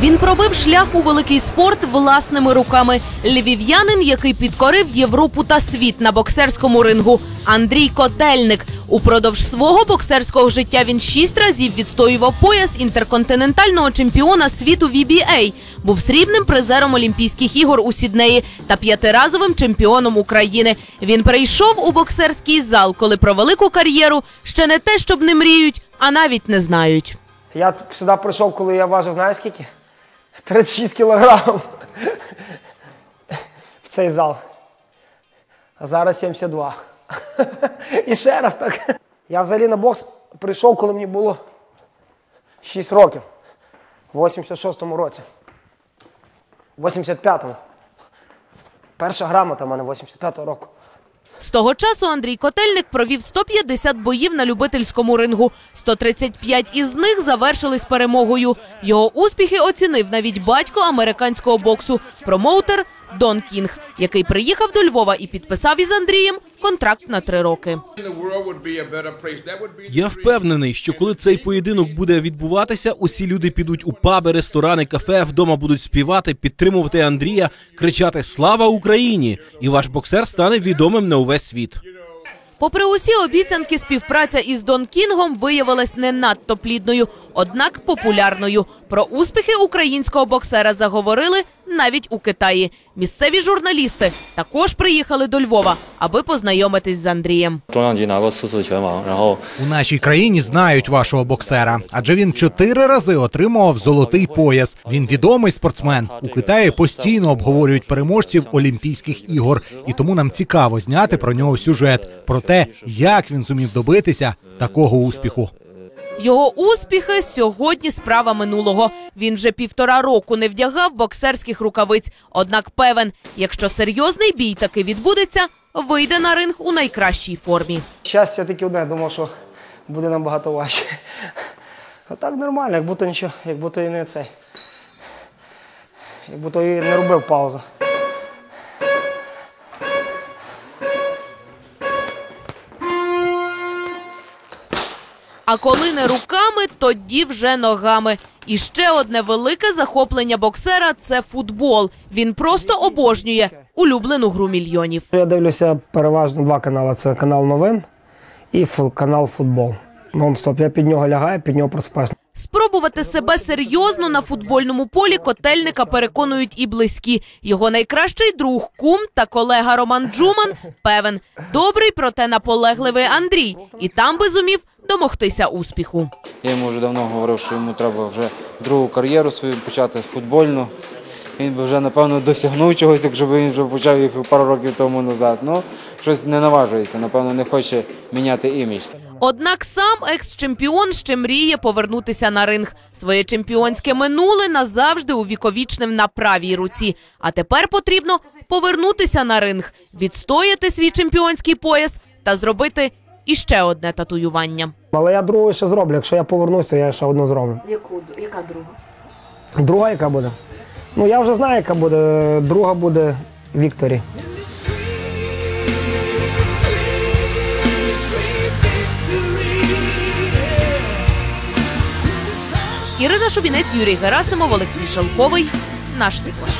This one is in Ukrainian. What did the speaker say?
Він пробив шлях у великий спорт власними руками. Львів'янин, який підкорив Європу та світ на боксерському рингу. Андрій Котельник. Упродовж свого боксерського життя він шість разів відстоював пояс інтерконтинентального чемпіона світу VBA. Був срібним призером Олімпійських ігор у Сіднеї та п'ятиразовим чемпіоном України. Він перейшов у боксерський зал, коли про велику кар'єру ще не те, щоб не мріють, а навіть не знають. Я сюди прийшов, коли я важив, знаєш скільки? 36 кілограм. В цей зал. А зараз 72. І ще раз так. Я взагалі на бокс прийшов, коли мені було 6 років. В 86-му році. В 85-му. Перша грамота в мене 85-го року. З того часу Андрій Котельник провів 150 боїв на любительському рингу. 135 із них завершились перемогою. Його успіхи оцінив навіть батько американського боксу, промоутер Дон Кінг, який приїхав до Львова і підписав із Андрієм контракт на три роки. Я впевнений, що коли цей поєдинок буде відбуватися, усі люди підуть у паби, ресторани, кафе, вдома будуть співати, підтримувати Андрія, кричати Слава Україні! І ваш боксер стане відомим на увесь світ. Попри усі обіцянки, співпраця із Дон Кінгом виявилась не надто плідною, однак популярною. Про успіхи українського боксера заговорили навіть у Китаї. Місцеві журналісти також приїхали до Львова, аби познайомитись з Андрієм. У нашій країні знають вашого боксера, адже він чотири рази отримував золотий пояс. Він відомий спортсмен. У Китаї постійно обговорюють переможців Олімпійських ігор, і тому нам цікаво зняти про нього сюжет, про те, як він зумів добитися такого успіху. Його успіхи сьогодні справа минулого. Він вже півтора року не вдягав боксерських рукавиць. Однак певен, якщо серйозний бій таки відбудеться, вийде на ринг у найкращій формі. Щастя таки одне, думав, що буде набагато важче. А так нормально, як будто нічого, як будто і не цей. Як будто і не робив паузу. А коли не руками, тоді вже ногами. І ще одне велике захоплення боксера це футбол. Він просто обожнює улюблену гру мільйонів. Я дивлюся переважно два канали: це канал новин і канал футбол. Нон-стоп. Я під нього лягаю, під нього проспаюсь. Спробувати себе серйозно на футбольному полі котельника переконують і близькі. Його найкращий друг, кум та колега Роман Джуман певен, добрий, проте наполегливий Андрій, і там би зумів домогтися успіху. Я йому вже давно говорив, що йому треба вже другу кар'єру свою почати футбольну. Він би вже, напевно, досягнув чогось, якщо б він вже почав їх пару років тому назад. Ну, щось не наважується, напевно, не хоче міняти імідж. Однак сам екс-чемпіон ще мріє повернутися на ринг. Своє чемпіонське минуле назавжди увіковічнив на правій руці. А тепер потрібно повернутися на ринг, відстояти свій чемпіонський пояс та зробити іще одне татуювання. Але я другу ще зроблю. Якщо я повернусь, то я ще одну зроблю. Яку яка друга? Друга яка буде? Ну я вже знаю, яка буде. Друга буде Вікторі. Ірина Шубінець, Юрій Герасимов, Олексій Шелковий. Наш спорт.